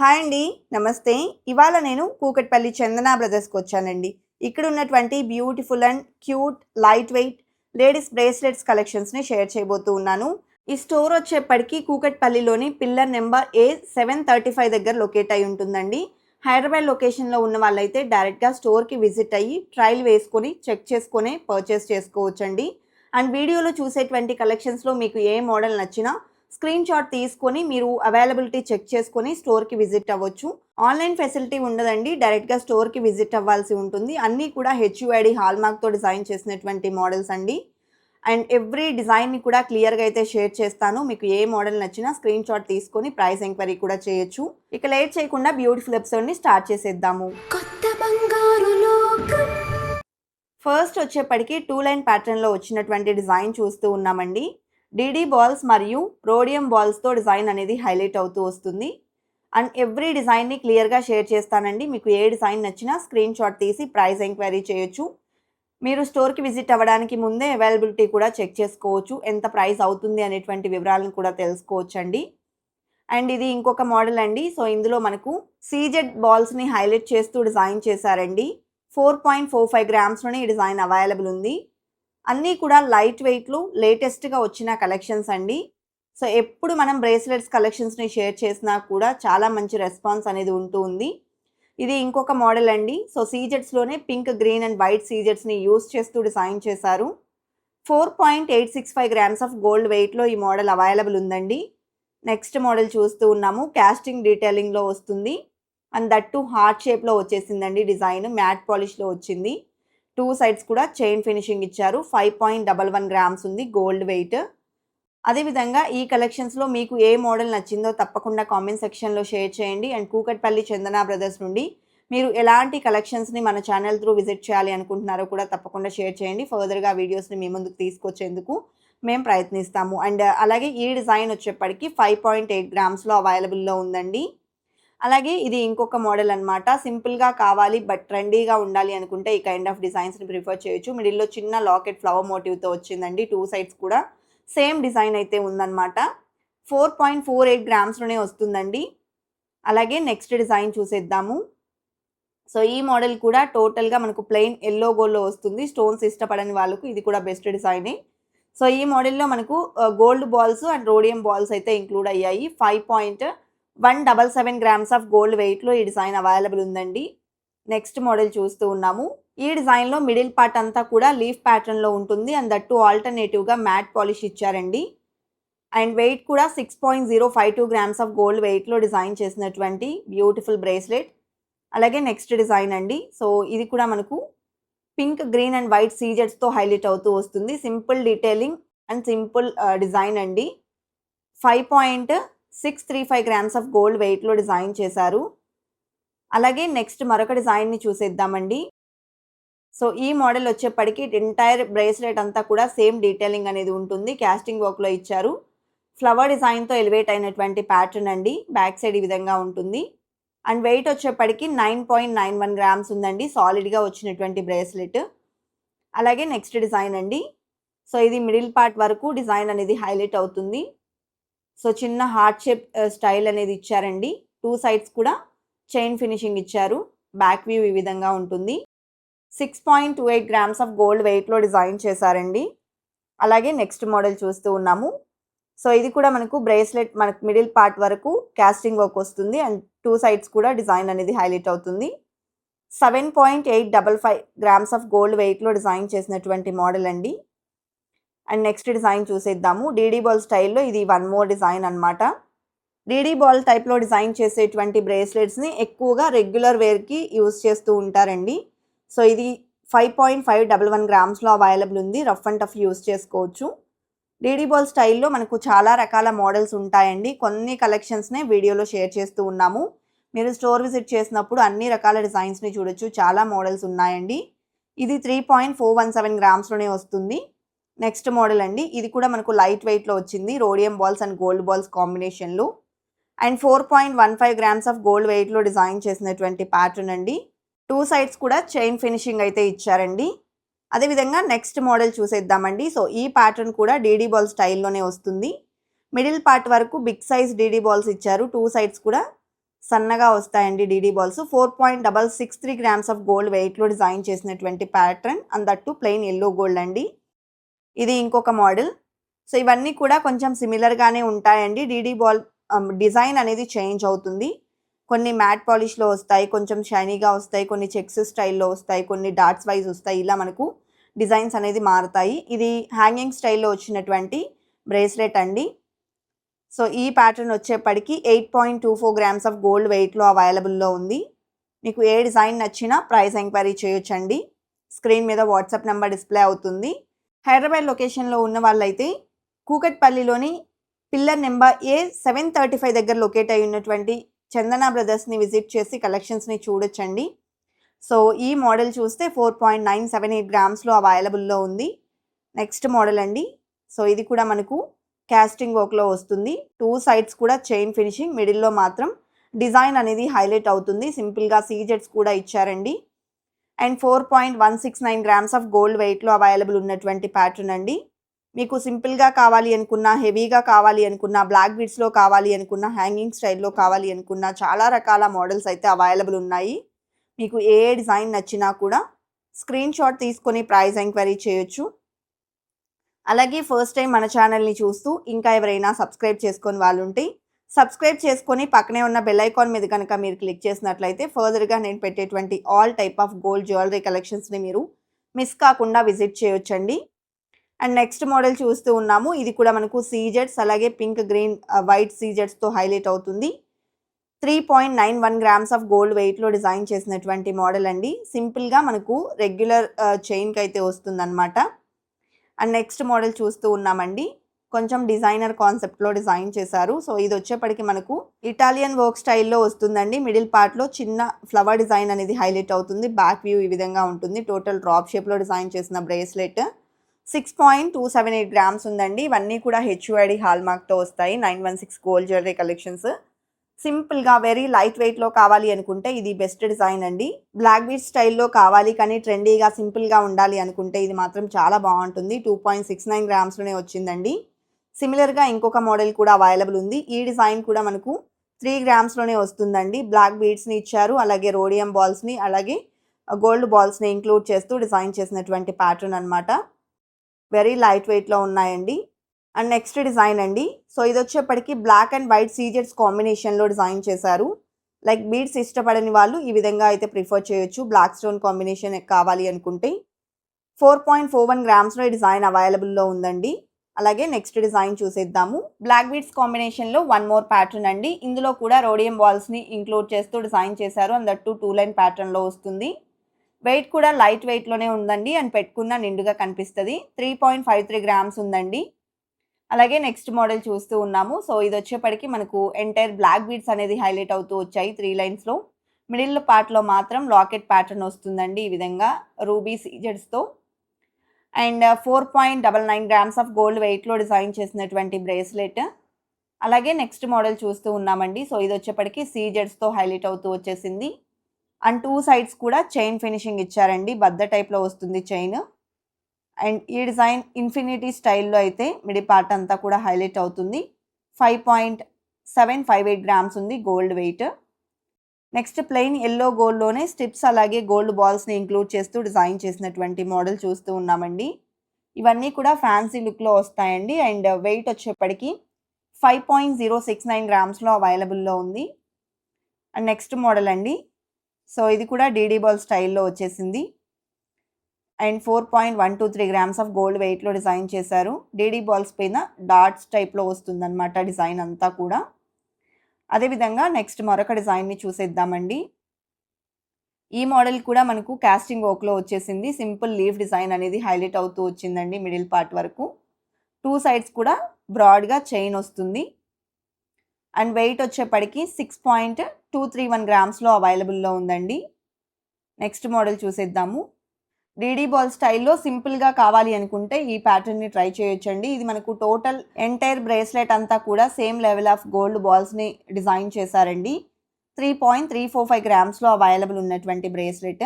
Hi అండి నమస్తే. ఇవాళ నేను కూకట్పల్లి చందన బ్రదర్స్కి వచ్చానండి. ఇక్కడ ఉన్నటువంటి beautiful and cute light weight ladies bracelets కలెక్షన్స్ని share చేయబోతూ ఉన్నాను. ఈ స్టోర్ వచ్చేప్పటికీ కూకట్పల్లిలోని pillar number A seven thirty five దగ్గర లొకేట్ అయి ఉంటుందండి. హైదరాబాద్ లొకేషన్లో ఉన్న వాళ్ళైతే డైరెక్ట్గా స్టోర్కి విజిట్ అయ్యి ట్రయల్ వేసుకొని చెక్ చేసుకొని పర్చేస్ చేసుకోవచ్చండి. అండ్ వీడియోలో చూసేటువంటి కలెక్షన్స్లో మీకు ఏ మోడల్ నచ్చినా స్క్రీన్ షాట్ తీసుకొని మీరు అవైలబిలిటీ చెక్ చేసుకొని స్టోర్కి విజిట్ అవ్వచ్చు. ఆన్లైన్ ఫెసిలిటీ ఉండదండి. డైరెక్ట్గా స్టోర్కి విజిట్ అవ్వాల్సి ఉంటుంది. అన్నీ కూడా హెచ్యుఐడి హాల్మార్క్తో డిజైన్ చేసినటువంటి మోడల్స్ అండి. అండ్ ఎవ్రీ డిజైన్ని కూడా క్లియర్గా అయితే షేర్ చేస్తాను. మీకు ఏ మోడల్ నచ్చినా స్క్రీన్ షాట్ తీసుకొని ప్రైస్ ఎంక్వైరీ కూడా చేయొచ్చు. ఇక లేట్ చేయకుండా బ్యూటిఫుల్ ఎపిసోడ్ని స్టార్ట్ చేసేద్దాము. కొత్త బంగారు లోకం. ఫస్ట్ వచ్చేప్పటికి టూ లైన్ ప్యాటర్న్లో వచ్చినటువంటి డిజైన్ చూస్తూ ఉన్నామండి. డీడీ బాల్స్ మరియు రోడియం బాల్స్తో డిజైన్ అనేది హైలైట్ అవుతూ వస్తుంది. అండ్ ఎవ్రీ డిజైన్ని క్లియర్గా షేర్ చేస్తానండి. మీకు ఏ డిజైన్ నచ్చినా స్క్రీన్ షాట్ తీసి ప్రైస్ ఎంక్వైరీ చేయొచ్చు. మీరు స్టోర్కి విజిట్ అవ్వడానికి ముందే అవైలబిలిటీ కూడా చెక్ చేసుకోవచ్చు. ఎంత ప్రైస్ అవుతుంది అనేటువంటి వివరాలను కూడా తెలుసుకోవచ్చండి. అండ్ ఇది ఇంకొక మోడల్ అండి. సో ఇందులో మనకు సీజెడ్ బాల్స్ని హైలైట్ చేస్తూ డిజైన్ చేశారండి. ఫోర్ పాయింట్ ఫోర్ ఫైవ్ గ్రామ్స్లోనే ఈ డిజైన్ అవైలబుల్ ఉంది. అన్నీ కూడా లైట్ వెయిట్లు లేటెస్ట్గా వచ్చిన కలెక్షన్స్ అండి. సో ఎప్పుడు మనం బ్రేస్లెట్స్ కలెక్షన్స్ని షేర్ చేసినా కూడా చాలా మంచి రెస్పాన్స్ అనేది ఉంటూ ఉంది. ఇది ఇంకొక మోడల్ అండి. సో సీజెట్స్లోనే పింక్ గ్రీన్ అండ్ వైట్ సీజెట్స్ని యూస్ చేస్తూ డిజైన్ చేశారు. Four point eight six five grams of gold వెయిట్లో ఈ మోడల్ అవైలబుల్ ఉందండి. నెక్స్ట్ మోడల్ చూస్తూ ఉన్నాము. క్యాస్టింగ్ డీటెయిలింగ్లో వస్తుంది. అండ్ దట్టు హార్ట్ షేప్లో వచ్చేసిందండి డిజైన్. మ్యాట్ పాలిష్లో వచ్చింది. టూ సైడ్స్ కూడా చైన్ ఫినిషింగ్ ఇచ్చారు. Five point double one grams ఉంది గోల్డ్ వెయిట్. అదేవిధంగా ఈ కలెక్షన్స్లో మీకు ఏ మోడల్ నచ్చిందో తప్పకుండా కామెంట్ సెక్షన్లో షేర్ చేయండి. అండ్ కూకట్పల్లి చందన బ్రదర్స్ నుండి మీరు ఎలాంటి కలెక్షన్స్ని మన ఛానల్ త్రూ విజిట్ చేయాలి అనుకుంటున్నారో కూడా తప్పకుండా షేర్ చేయండి. ఫర్దర్గా వీడియోస్ని మీ ముందుకు తీసుకొచ్చేందుకు మేము ప్రయత్నిస్తాము. అండ్ అలాగే ఈ డిజైన్ వచ్చేప్పటికి ఫైవ్ పాయింట్ ఎయిట్ గ్రామ్స్లో అవైలబుల్లో ఉందండి. అలాగే ఇది ఇంకొక మోడల్ అనమాట సింపుల్గా కావాలి బట్ ట్రెండీగా ఉండాలి అనుకుంటే ఈ కైండ్ ఆఫ్ డిజైన్స్ని ప్రిఫర్ చేయొచ్చు. మిడిల్లో చిన్న లాకెట్ ఫ్లవర్ మోటివ్తో వచ్చిందండి. టూ సైడ్స్ కూడా సేమ్ డిజైన్ అయితే ఉందన్నమాట. ఫోర్ పాయింట్ ఫోర్ ఎయిట్ గ్రామ్స్లోనే వస్తుందండి. అలాగే నెక్స్ట్ డిజైన్ చూసేద్దాము. సో ఈ మోడల్ కూడా టోటల్గా మనకు ప్లెయిన్ ఎల్లో గోల్డ్లో వస్తుంది. స్టోన్స్ ఇష్టపడని వాళ్ళకు ఇది కూడా బెస్ట్ డిజైనే సో ఈ మోడల్లో మనకు gold balls and rhodium balls అయితే ఇంక్లూడ్ అయ్యాయి. Five point one double seven grams of gold వెయిట్లో ఈ డిజైన్ అవైలబుల్ ఉందండి. నెక్స్ట్ మోడల్ చూస్తూ ఉన్నాము. ఈ డిజైన్లో మిడిల్ పార్ట్ అంతా కూడా లీఫ్ ప్యాటర్న్లో ఉంటుంది. అండ్ దట్టు ఆల్టర్నేటివ్గా మ్యాట్ పాలిష్ ఇచ్చారండి. అండ్ వెయిట్ కూడా six point zero five two grams of gold వెయిట్లో డిజైన్ చేసినటువంటి బ్యూటిఫుల్ బ్రేస్లెట్. అలాగే నెక్స్ట్ డిజైన్ అండి. సో ఇది కూడా మనకు పింక్ గ్రీన్ అండ్ వైట్ సీజెట్స్తో హైలైట్ అవుతూ వస్తుంది. Simple detailing and simple design అండి. Five point six three five grams of gold వెయిట్లో డిజైన్ చేశారు. అలాగే నెక్స్ట్ మరొక డిజైన్ని చూసేద్దామండి. సో ఈ మోడల్ వచ్చేప్పటికి ఎంటైర్ బ్రేస్లెట్ అంతా కూడా సేమ్ డీటెయిలింగ్ అనేది ఉంటుంది. క్యాస్టింగ్ వర్క్లో ఇచ్చారు. ఫ్లవర్ డిజైన్తో ఎలివేట్ అయినటువంటి ప్యాటర్న్ అండి. బ్యాక్ సైడ్ ఈ విధంగా ఉంటుంది. అండ్ వెయిట్ వచ్చేప్పటికి nine point nine one grams ఉందండి. సాలిడ్గా వచ్చినటువంటి బ్రేస్లెట్ అలాగే నెక్స్ట్ డిజైన్ అండి. సో ఇది మిడిల్ పార్ట్ వరకు డిజైన్ అనేది హైలైట్ అవుతుంది. సో చిన్న హార్ట్ షేప్ స్టైల్ అనేది ఇచ్చారండి. టూ సైడ్స్ కూడా చైన్ ఫినిషింగ్ ఇచ్చారు. బ్యాక్ వ్యూ ఈ విధంగా ఉంటుంది. Six point two eight grams of gold వెయిట్లో డిజైన్ చేశారండి. అలాగే నెక్స్ట్ మోడల్ చూస్తూ ఉన్నాము. సో ఇది కూడా మనకు బ్రేస్లెట్ మనకు మిడిల్ పార్ట్ వరకు క్యాస్టింగ్ వర్క్ వస్తుంది. అండ్ టూ సైడ్స్ కూడా డిజైన్ అనేది హైలైట్ అవుతుంది. Seven point eight double five grams of gold వెయిట్లో డిజైన్ చేసినటువంటి మోడల్ అండి. అండ్ నెక్స్ట్ డిజైన్ చూసేద్దాము. డీడీ బాల్ స్టైల్లో ఇది వన్ మోర్ డిజైన్ అనమాట డీడీ బాల్ టైప్లో డిజైన్ చేసేటువంటి బ్రేస్లెట్స్ని ఎక్కువగా రెగ్యులర్ వేర్కి యూజ్ చేస్తూ ఉంటారండి. సో ఇది five point five double one గ్రామ్స్లో available ఉంది. రఫ్ అండ్ టఫ్ యూస్ చేసుకోవచ్చు. డీడీ బాల్ స్టైల్లో మనకు చాలా రకాల మోడల్స్ ఉంటాయండి. కొన్ని కలెక్షన్స్నే వీడియోలో షేర్ చేస్తూ ఉన్నాము. మీరు స్టోర్ విజిట్ చేసినప్పుడు అన్ని రకాల డిజైన్స్ని చూడొచ్చు. చాలా మోడల్స్ ఉన్నాయండి. ఇది three point four one seven గ్రామ్స్లోనే వస్తుంది. నెక్స్ట్ మోడల్ అండి. ఇది కూడా మనకు లైట్ వెయిట్లో వచ్చింది. Rhodium balls and gold balls కాంబినేషన్లో and four point one five grams of gold వెయిట్లో డిజైన్ చేసినటువంటి ప్యాటర్న్ అండి. టూ సైడ్స్ కూడా చైన్ ఫినిషింగ్ అయితే ఇచ్చారండి. అదేవిధంగా నెక్స్ట్ మోడల్ చూసేద్దామండి. సో ఈ ప్యాటర్న్ కూడా డీడీ బాల్ స్టైల్లోనే వస్తుంది. మిడిల్ పార్ట్ వరకు బిగ్ సైజ్ డీడీ బాల్స్ ఇచ్చారు. టూ సైడ్స్ కూడా సన్నగా వస్తాయండి DD balls four point double six three grams of gold వెయిట్లో డిజైన్ చేసినటువంటి pattern and that plain yellow gold అండి. ఇది ఇంకొక మోడల్. సో ఇవన్నీ కూడా కొంచెం సిమిలర్గానే ఉంటాయండి. డీడీ బాల్ డిజైన్ అనేది చేంజ్ అవుతుంది. కొన్ని మ్యాట్ పాలిష్లో వస్తాయి కొంచెం షైనీగా వస్తాయి కొన్ని చెక్స్ స్టైల్లో వస్తాయి కొన్ని డాట్స్ వైజ్ వస్తాయి. ఇలా మనకు డిజైన్స్ అనేది మారుతాయి. ఇది హ్యాంగింగ్ స్టైల్లో వచ్చినటువంటి బ్రేస్లెట్ అండి. సో ఈ ప్యాటర్న్ వచ్చేప్పటికి eight point two four grams of gold వెయిట్లో అవైలబుల్లో ఉంది. మీకు ఏ డిజైన్ నచ్చినా ప్రైస్ ఎంక్వైరీ చేయొచ్చండి. స్క్రీన్ మీద వాట్సాప్ నెంబర్ డిస్ప్లే అవుతుంది. హైదరాబాద్ లొకేషన్లో ఉన్న వాళ్ళైతే కూకట్పల్లిలోని pillar number A seven thirty five దగ్గర లొకేట్ అయి ఉన్నటువంటి చందన బ్రదర్స్ని విజిట్ చేసి కలెక్షన్స్ని చూడొచ్చండి. సో ఈ మోడల్ చూస్తే four point nine seven eight గ్రామ్స్లో అవైలబుల్లో ఉంది. నెక్స్ట్ మోడల్ అండి. సో ఇది కూడా మనకు క్యాస్టింగ్ వర్క్లో వస్తుంది. టూ సైడ్స్ కూడా చైన్ ఫినిషింగ్ మిడిల్లో మాత్రం డిజైన్ అనేది హైలైట్ అవుతుంది. సింపుల్గా సీజెట్స్ కూడా ఇచ్చారండి. And four point one six nine grams of gold వెయిట్లో అవైలబుల్ ఉన్నటువంటి ప్యాటర్న్ అండి. మీకు సింపుల్గా కావాలి అనుకున్నా హెవీగా కావాలి అనుకున్నా బ్లాక్ బీడ్స్లో కావాలి అనుకున్నా హ్యాంగింగ్ స్టైల్లో కావాలి అనుకున్నా చాలా రకాల మోడల్స్ అయితే అవైలబుల్ ఉన్నాయి. మీకు ఏ డిజైన్ నచ్చినా కూడా స్క్రీన్ షాట్ తీసుకొని ప్రైస్ ఎంక్వైరీ చేయొచ్చు. అలాగే ఫస్ట్ టైం మన ఛానల్ని చూస్తూ ఇంకా ఎవరైనా సబ్స్క్రైబ్ చేసుకొని వాళ్ళు ఉంటే సబ్స్క్రైబ్ చేసుకొని పక్కనే ఉన్న బెల్ ఐకాన్ మీద కనుక మీరు క్లిక్ చేసినట్లయితే ఫర్దర్గా నేను పెట్టేటువంటి all type of gold jewellery కలెక్షన్స్ని మీరు మిస్ కాకుండా విజిట్ చేయొచ్చండి. అండ్ నెక్స్ట్ మోడల్ చూస్తూ ఉన్నాము. ఇది కూడా మనకు సీజెట్స్ అలాగే పింక్ గ్రీన్ వైట్ సీజెట్స్తో హైలైట్ అవుతుంది. Three point nine one grams of gold వెయిట్లో డిజైన్ చేసినటువంటి మోడల్ అండి. సింపుల్గా మనకు రెగ్యులర్ చైన్కి uh, అయితే వస్తుందన్నమాట. అండ్ నెక్స్ట్ మోడల్ చూస్తూ ఉన్నామండి. కొంచెం డిజైనర్ కాన్సెప్ట్లో డిజైన్ చేశారు. సో ఇది వచ్చేప్పటికి మనకు ఇటాలియన్ వర్క్ స్టైల్లో వస్తుందండి. మిడిల్ పార్ట్లో చిన్న ఫ్లవర్ డిజైన్ అనేది హైలైట్ అవుతుంది. బ్యాక్ వ్యూ ఈ విధంగా ఉంటుంది. టోటల్ డ్రాప్ షేప్లో డిజైన్ చేసిన bracelet. Six point two seven eight grams ఉందండి. ఇవన్నీ కూడా హెచ్యుఐడి హాల్ మార్క్తో వస్తాయి. Nine one six gold jewellery collections. సింపుల్గా వెరీ లైట్ వెయిట్లో కావాలి అనుకుంటే ఇది బెస్ట్ డిజైన్ అండి. బ్లాక్ బీట్ స్టైల్లో కావాలి కానీ ట్రెండీగా సింపుల్గా ఉండాలి అనుకుంటే ఇది మాత్రం చాలా బాగుంటుంది. టూ పాయింట్ సిక్స్ నైన్ గ్రామ్స్లోనే వచ్చిందండి. సిమిలర్గా ఇంకొక మోడల్ కూడా అవైలబుల్ ఉంది. ఈ డిజైన్ కూడా మనకు త్రీ గ్రామ్స్లోనే వస్తుందండి. బ్లాక్ బీడ్స్ని ఇచ్చారు. అలాగే రోడియం బాల్స్ని అలాగే గోల్డ్ బాల్స్ని ఇంక్లూడ్ చేస్తూ డిజైన్ చేసినటువంటి ప్యాటర్న్ అనమాట వెరీ లైట్ వెయిట్లో ఉన్నాయండి. అండ్ నెక్స్ట్ డిజైన్ అండి. సో ఇది వచ్చేప్పటికి బ్లాక్ అండ్ వైట్ సీజెట్స్ కాంబినేషన్లో డిజైన్ చేశారు. లైక్ బీడ్స్ ఇష్టపడని వాళ్ళు ఈ విధంగా అయితే ప్రిఫర్ చేయొచ్చు. బ్లాక్ స్టోన్ కాంబినేషన్ కావాలి అనుకుంటే. ఫోర్ పాయింట్ ఫోర్ వన్ గ్రామ్స్లో ఈ డిజైన్ అవైలబుల్లో ఉందండి. అలాగే నెక్స్ట్ డిజైన్ చూసేద్దాము. బ్లాక్ బీడ్స్ కాంబినేషన్లో వన్ మోర్ ప్యాటర్న్ అండి. ఇందులో కూడా రోడియం బాల్స్ని ఇంక్లూడ్ చేస్తూ డిజైన్ చేశారు. అండ్ దట్టు టూ లైన్ ప్యాటర్న్లో వస్తుంది. వెయిట్ కూడా లైట్ వెయిట్లోనే ఉందండి. అండ్ పెట్టుకున్న నిండుగా కనిపిస్తుంది. Three point five three grams ఉందండి. అలాగే నెక్స్ట్ మోడల్ చూస్తూ ఉన్నాము. సో ఇది వచ్చేప్పటికి మనకు ఎంటైర్ బ్లాక్ బీడ్స్ అనేది హైలైట్ అవుతూ వచ్చాయి త్రీ లైన్స్లో మిడిల్ పార్ట్లో మాత్రం లాకెట్ ప్యాటర్న్ వస్తుందండి ఈ విధంగా. Ruby సీజెడ్స్తో and four point double nine grams of gold వెయిట్లో డిజైన్ చేసినటువంటి బ్రేస్లెట్. అలాగే నెక్స్ట్ మోడల్ చూస్తూ ఉన్నామండి. సో ఇది వచ్చేప్పటికి సీజెడ్స్తో హైలైట్ అవుతూ వచ్చేసింది. అండ్ టూ సైడ్స్ కూడా చైన్ ఫినిషింగ్ ఇచ్చారండి. బద్ద టైప్లో వస్తుంది చైన్. అండ్ ఈ డిజైన్ ఇన్ఫినిటీ స్టైల్లో అయితే మిడి పార్ట్ అంతా కూడా హైలైట్ అవుతుంది. Five point seven five eight grams ఉంది gold weight. Next plain yellow గోల్డ్లోనే strips అలాగే గోల్డ్ బాల్స్ని ఇంక్లూడ్ చేస్తూ డిజైన్ చేసినటువంటి మోడల్ చూస్తూ ఉన్నామండి. ఇవన్నీ కూడా ఫ్యాన్సీ లుక్లో వస్తాయండి. అండ్ వెయిట్ వచ్చేప్పటికి five point zero six nine గ్రామ్స్లో అవైలబుల్లో ఉంది. అండ్ నెక్స్ట్ మోడల్ అండి. సో ఇది కూడా డీడీ బాల్ స్టైల్లో వచ్చేసింది. And four point one two three grams of gold వెయిట్లో డిజైన్ చేశారు. డీడీ బాల్స్ పైన డాట్స్ టైప్లో వస్తుందన్నమాట డిజైన్ అంతా కూడా. అదేవిధంగా నెక్స్ట్ మరొక డిజైన్ని చూసేద్దామండి. ఈ మోడల్ కూడా మనకు క్యాస్టింగ్ వర్క్లో వచ్చేసింది. సింపుల్ లీఫ్ డిజైన్ అనేది హైలైట్ అవుతూ వచ్చిందండి మిడిల్ పార్ట్ వరకు. టూ సైడ్స్ కూడా బ్రాడ్గా చైన్ వస్తుంది. అండ్ వెయిట్ వచ్చేప్పటికి six point two three one గ్రామ్స్లో అవైలబుల్లో ఉందండి. నెక్స్ట్ మోడల్ చూసేద్దాము. డీడీ బాల్ స్టైల్లో సింపుల్గా కావాలి అనుకుంటే ఈ ప్యాటర్న్ని ట్రై చేయొచ్చండి ఇది మనకు టోటల్ ఎంటైర్ బ్రేస్లెట్ అంతా కూడా సేమ్ లెవెల్ ఆఫ్ గోల్డ్ బాల్స్ని డిజైన్ చేశారండి three point three four five గ్రామ్స్లో available ఉన్నటువంటి బ్రేస్లెట్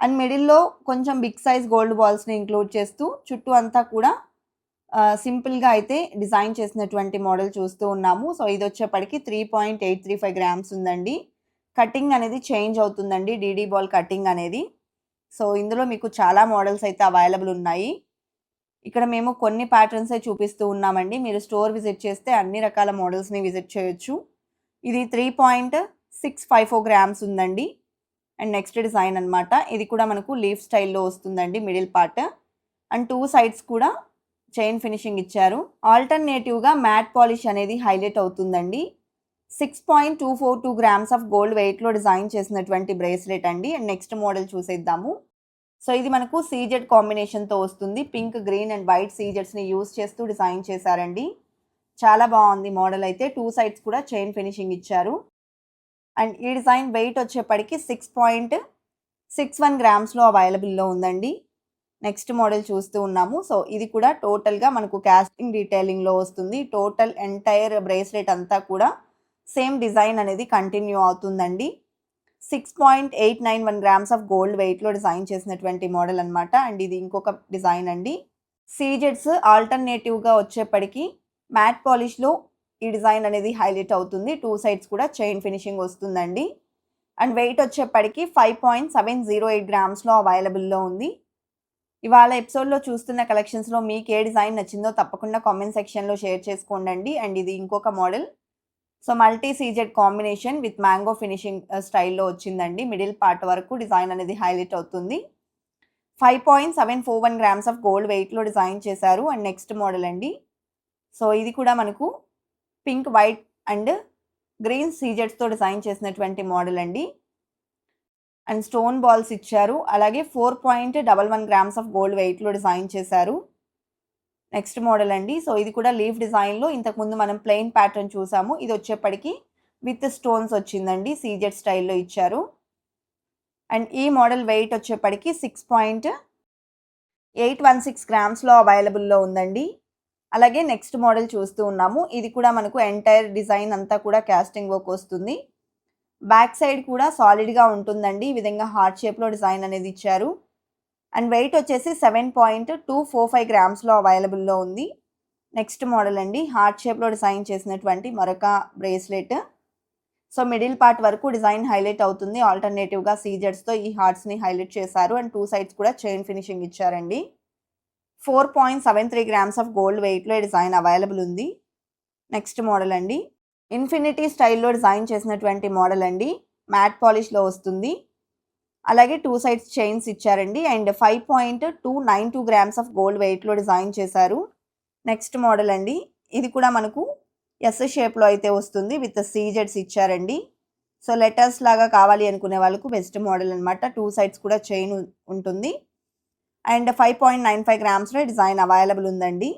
అండ్ మిడిల్లో కొంచెం బిగ్ సైజ్ గోల్డ్ బాల్స్ని ఇంక్లూడ్ చేస్తూ చుట్టూ అంతా కూడా సింపుల్‌గా అయితే డిజైన్ చేసినటువంటి మోడల్ చూస్తూ ఉన్నాము. సో, ఇది వచ్చేప్పటికి three point eight three five grams ఉందండి. కటింగ్ అనేది చేంజ్ అవుతుందండి. డీడీ బాల్ కటింగ్ అనేది. సో, ఇందులో మీకు చాలా మోడల్స్ అయితే అవైలబుల్ ఉన్నాయి. ఇక్కడ మేము కొన్ని ప్యాటర్న్సే చూపిస్తూ ఉన్నామండి. మీరు స్టోర్ విజిట్ చేస్తే అన్ని రకాల మోడల్స్‌ని విజిట్ చేయొచ్చు. ఇది 3.654 గ్రామ్స్ ఉందండి. అండ్ నెక్స్ట్ డిజైన్ అనమాట ఇది కూడా మనకు లీఫ్ స్టైల్‌లో వస్తుందండి middle part. And two sides కూడా చైన్ ఫినిషింగ్ ఇచ్చారు. ఆల్టర్‌నేటివ్‌గా మ్యాట్ పాలిష్ అనేది హైలైట్ అవుతుందండి. 6.242 గ్రామ్స్ ఆఫ్ గోల్డ్ వెయిట్‌లో డిజైన్ చేసినటువంటి బ్రేస్లెట్ అండి. అండ్ నెక్స్ట్ మోడల్ చూసేద్దాము. సో, ఇది మనకు సీజెడ్ కాంబినేషన్‌తో వస్తుంది. పింక్, గ్రీన్ అండ్ వైట్ సీజెడ్స్‌ని యూజ్ చేస్తూ డిజైన్ చేశారండి. చాలా బాగుంది మోడల్ అయితే. టూ సైడ్స్ కూడా చైన్ ఫినిషింగ్ ఇచ్చారు. అండ్ ఈ డిజైన్ వెయిట్ వచ్చేప్పటికి 6.61 గ్రామ్స్‌లో అవైలబుల్‌లో ఉందండి. నెక్స్ట్ మోడల్ చూస్తూ ఉన్నాము. సో, ఇది కూడా టోటల్‌గా మనకు క్యాస్టింగ్ డీటెయిలింగ్‌లో వస్తుంది. టోటల్ ఎంటైర్ బ్రేస్లెట్ అంతా కూడా సేమ్ డిజైన్ అనేది కంటిన్యూ అవుతుందండి. 6.891 గ్రామ్స్ ఆఫ్ గోల్డ్ వెయిట్‌లో డిజైన్ చేసినటువంటి మోడల్ అనమాట అండ్ ఇది ఇంకొక డిజైన్ అండి. సీజెట్స్ ఆల్టర్‌నేటివ్‌గా వచ్చేప్పటికీ మ్యాట్ పాలిష్‌లో ఈ డిజైన్ అనేది హైలైట్ అవుతుంది. టూ సైడ్స్ కూడా చైన్ ఫినిషింగ్ వస్తుందండి. అండ్ వెయిట్ వచ్చేప్పటికి 5.708 గ్రామ్స్‌లో అవైలబుల్‌లో ఉంది. ఇవాళ ఎపిసోడ్‌లో చూస్తున్న కలెక్షన్స్‌లో మీకు ఏ డిజైన్ నచ్చిందో తప్పకుండా కామెంట్ సెక్షన్‌లో షేర్ చేసుకోండి అండ్ ఇది ఇంకొక model. So, multi CZ combination with mango finishing స్టైల్‌లో వచ్చిందండి. మిడిల్ పార్ట్ వరకు డిజైన్ అనేది హైలైట్ అవుతుంది. 5.741 గ్రామ్స్ ఆఫ్ గోల్డ్ వెయిట్‌లో డిజైన్ చేశారు. అండ్ నెక్స్ట్ మోడల్ అండి. సో, ఇది కూడా మనకు పింక్, వైట్ అండ్ గ్రీన్ సీజెడ్స్‌తో డిజైన్ చేసినటువంటి మోడల్ అండి. అండ్ స్టోన్ బాల్స్ ఇచ్చారు. అలాగే 4.11 గ్రామ్స్ ఆఫ్ గోల్డ్ వెయిట్‌లో డిజైన్ చేశారు. నెక్స్ట్ మోడల్ అండి. సో, ఇది కూడా లీఫ్ డిజైన్‌లో ఇంతకుముందు మనం ప్లెయిన్ ప్యాటర్న్ చూసాము. ఇది వచ్చేప్పటికి విత్ స్టోన్స్ వచ్చిందండి. సీజెడ్ స్టైల్‌లో ఇచ్చారు. అండ్ ఈ మోడల్ వెయిట్ వచ్చేప్పటికి 6.816 గ్రామ్స్‌లో అవైలబుల్‌లో ఉందండి. అలాగే నెక్స్ట్ మోడల్ చూస్తూ ఉన్నాము. ఇది కూడా మనకు ఎంటైర్ డిజైన్ అంతా కూడా క్యాస్టింగ్ వర్క్ వస్తుంది. బ్యాక్ సైడ్ కూడా సాలిడ్‌గా ఉంటుందండి. ఈ విధంగా హార్ట్ షేప్‌లో డిజైన్ అనేది ఇచ్చారు. అండ్ వెయిట్ వచ్చేసి 7.245 గ్రామ్స్‌లో అవైలబుల్‌లో ఉంది. నెక్స్ట్ మోడల్ అండి. హార్ట్ షేప్‌లో డిజైన్ చేసినటువంటి మరొక బ్రేస్లెట్. సో, మిడిల్ పార్ట్ వరకు డిజైన్ హైలైట్ అవుతుంది. ఆల్టర్‌నేటివ్‌గా సీజర్స్తో ఈ హార్ట్స్‌ని హైలైట్ చేశారు. అండ్ టూ సైడ్స్ కూడా చైన్ ఫినిషింగ్ ఇచ్చారండి. 4.73 గ్రామ్స్ ఆఫ్ గోల్డ్ వెయిట్‌లో డిజైన్ అవైలబుల్ ఉంది. నెక్స్ట్ మోడల్ అండి. ఇన్ఫినిటీ స్టైల్‌లో డిజైన్ చేసినటువంటి మోడల్ అండి. మ్యాట్ పాలిష్‌లో వస్తుంది. అలాగే టూ సైడ్స్ చైన్స్ ఇచ్చారండి. అండ్ 5.292 గ్రామ్స్ ఆఫ్ గోల్డ్ వెయిట్‌లో డిజైన్ చేశారు. నెక్స్ట్ మోడల్ అండి. ఇది కూడా మనకు ఎస్ షేప్‌లో అయితే వస్తుంది. విత్ సీజెడ్స్ ఇచ్చారండి. సో, లెటర్స్ లాగా కావాలి అనుకునే వాళ్ళకు బెస్ట్ మోడల్ అనమాట టూ సైడ్స్ కూడా చైన్ ఉంటుంది. అండ్ 5.95 గ్రామ్స్‌లో డిజైన్ అవైలబుల్ ఉందండి.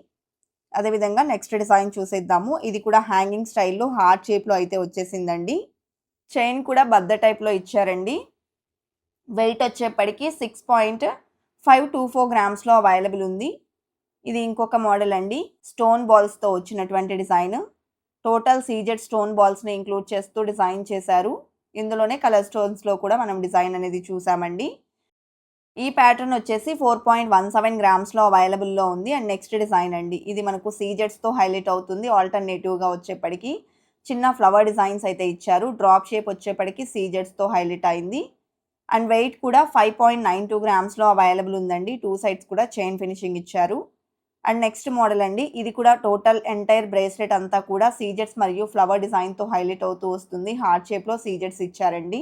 అదేవిధంగా నెక్స్ట్ డిజైన్ చూసేద్దాము. ఇది కూడా హ్యాంగింగ్ స్టైల్‌లో హార్ట్ షేప్‌లో అయితే వచ్చేసిందండి. చైన్ కూడా బద్ద టైప్‌లో ఇచ్చారండి. వెయిట్ వచ్చేప్పటికి 6.524 గ్రామ్స్‌లో అవైలబుల్ ఉంది. ఇది ఇంకొక మోడల్ అండి. స్టోన్ బాల్స్‌తో వచ్చినటువంటి డిజైన్. టోటల్ సీజెడ్ స్టోన్ బాల్స్‌ని ఇంక్లూడ్ చేస్తూ డిజైన్ చేశారు. ఇందులోనే కలర్ స్టోన్స్‌లో కూడా మనం డిజైన్ అనేది చూసామండి. ఈ ప్యాటర్న్ వచ్చేసి 4.17 గ్రామ్స్‌లో అవైలబుల్‌లో ఉంది. అండ్ నెక్స్ట్ డిజైన్ అండి. ఇది మనకు సీజెడ్స్‌తో హైలైట్ అవుతుంది. ఆల్టర్‌నేటివ్‌గా వచ్చేప్పటికి చిన్న ఫ్లవర్ డిజైన్స్ అయితే ఇచ్చారు. డ్రాప్ షేప్ వచ్చేప్పటికి సీజెడ్స్‌తో హైలైట్ అయింది. అండ్ వెయిట్ కూడా 5.92 గ్రామ్స్‌లో అవైలబుల్ ఉందండి. టూ సైడ్స్ కూడా చైన్ ఫినిషింగ్ ఇచ్చారు. అండ్ నెక్స్ట్ మోడల్ అండి. ఇది కూడా టోటల్ ఎంటైర్ బ్రేస్లెట్ అంతా కూడా సీజెడ్స్ మరియు ఫ్లవర్ డిజైన్‌తో హైలైట్ అవుతూ వస్తుంది. హార్ట్ షేప్‌లో సీజెడ్స్ ఇచ్చారండి.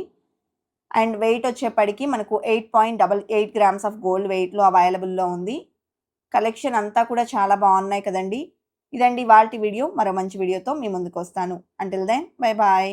అండ్ వెయిట్ వచ్చేప్పటికి మనకు 8.88 గ్రామ్స్ ఆఫ్ గోల్డ్ వెయిట్‌లో అవైలబుల్‌లో ఉంది. కలెక్షన్ అంతా కూడా చాలా బాగున్నాయి కదండీ! ఇదండి వాటి వీడియో. మరో మంచి వీడియోతో మీ ముందుకొస్తాను. Until then bye bye.